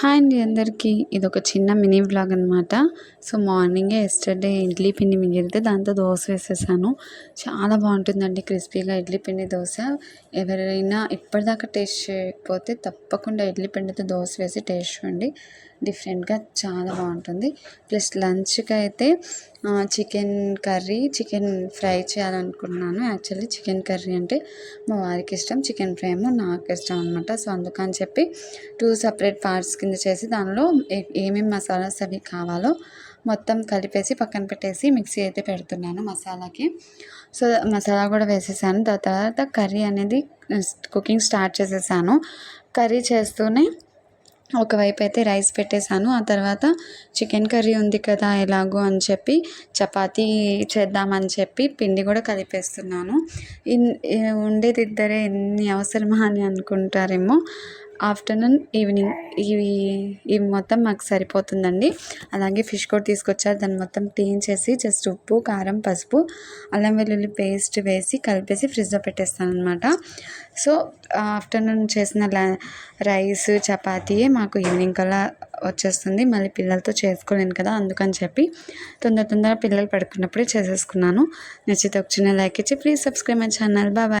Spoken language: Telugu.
హాయ్ అండి అందరికీ. ఇది ఒక చిన్న మినీ బ్లాగ్ అనమాట సో మార్నింగే ఎస్టర్డే ఇడ్లీ పిండి మిగిలితే దాంతో దోశ వేసేసాను. చాలా బాగుంటుందండి క్రిస్పీగా ఇడ్లీ పిండి దోశ. ఎవరైనా ఇప్పటిదాకా టేస్ట్ చేయకపోతే తప్పకుండా ఇడ్లీ పిండితో దోశ వేసి టేస్ట్ చూడండి. డిఫరెంట్గా చాలా బాగుంటుంది. ప్లస్ లంచ్కి అయితే చికెన్ కర్రీ చికెన్ ఫ్రై చేయాలనుకున్నాను యాక్చువల్లీ చికెన్ కర్రీ అంటే మా వారికి ఇష్టం చికెన్ ఫ్రై ఏమో నాకు ఇష్టం అనమాట సో అందుకని చెప్పి టూ సపరేట్ పార్ట్స్ కింద చేసి దానిలో ఏమేమి మసాలాస్ అవి కావాలో మొత్తం కలిపేసి పక్కన పెట్టేసి మిక్సీ అయితే పెడుతున్నాను మసాలాకి. సో మసాలా కూడా వేసేసాను. దాని తర్వాత కర్రీ అనేది కుకింగ్ స్టార్ట్ చేసేసాను. కర్రీ చేస్తూనే ఒకవైపు అయితే రైస్ పెట్టేశాను. ఆ తర్వాత చికెన్ కర్రీ ఉంది కదా ఎలాగో అని చెప్పి చపాతీ చేద్దామని చెప్పి పిండి కూడా కలిపేస్తున్నాను. ఉండేది ఇద్దరే ఎన్ని అవసరమా అని అనుకుంటారేమో. ఆఫ్టర్నూన్ ఈవినింగ్ ఇవి ఇవి మొత్తం మాకు సరిపోతుందండి. అలాగే ఫిష్ కూడా తీసుకొచ్చారు. దాన్ని మొత్తం క్లీన్ చేసి జస్ట్ ఉప్పు కారం పసుపు అల్లం వెల్లుల్లి పేస్ట్ వేసి కలిపేసి ఫ్రిడ్జ్లో పెట్టేస్తాను అనమాట సో ఆఫ్టర్నూన్ చేసిన రైస్ చపాతీయే మాకు ఈవినింగ్ కల్లా వచ్చేస్తుంది. మళ్ళీ పిల్లలతో చేసుకోలేను కదా అందుకని చెప్పి తొందర తొందర పిల్లలు పడుకున్నప్పుడే చేసేసుకున్నాను. నచ్చితే ఒక చిన్న లైక్ ఇచ్చి please subscribe my channel. Bye.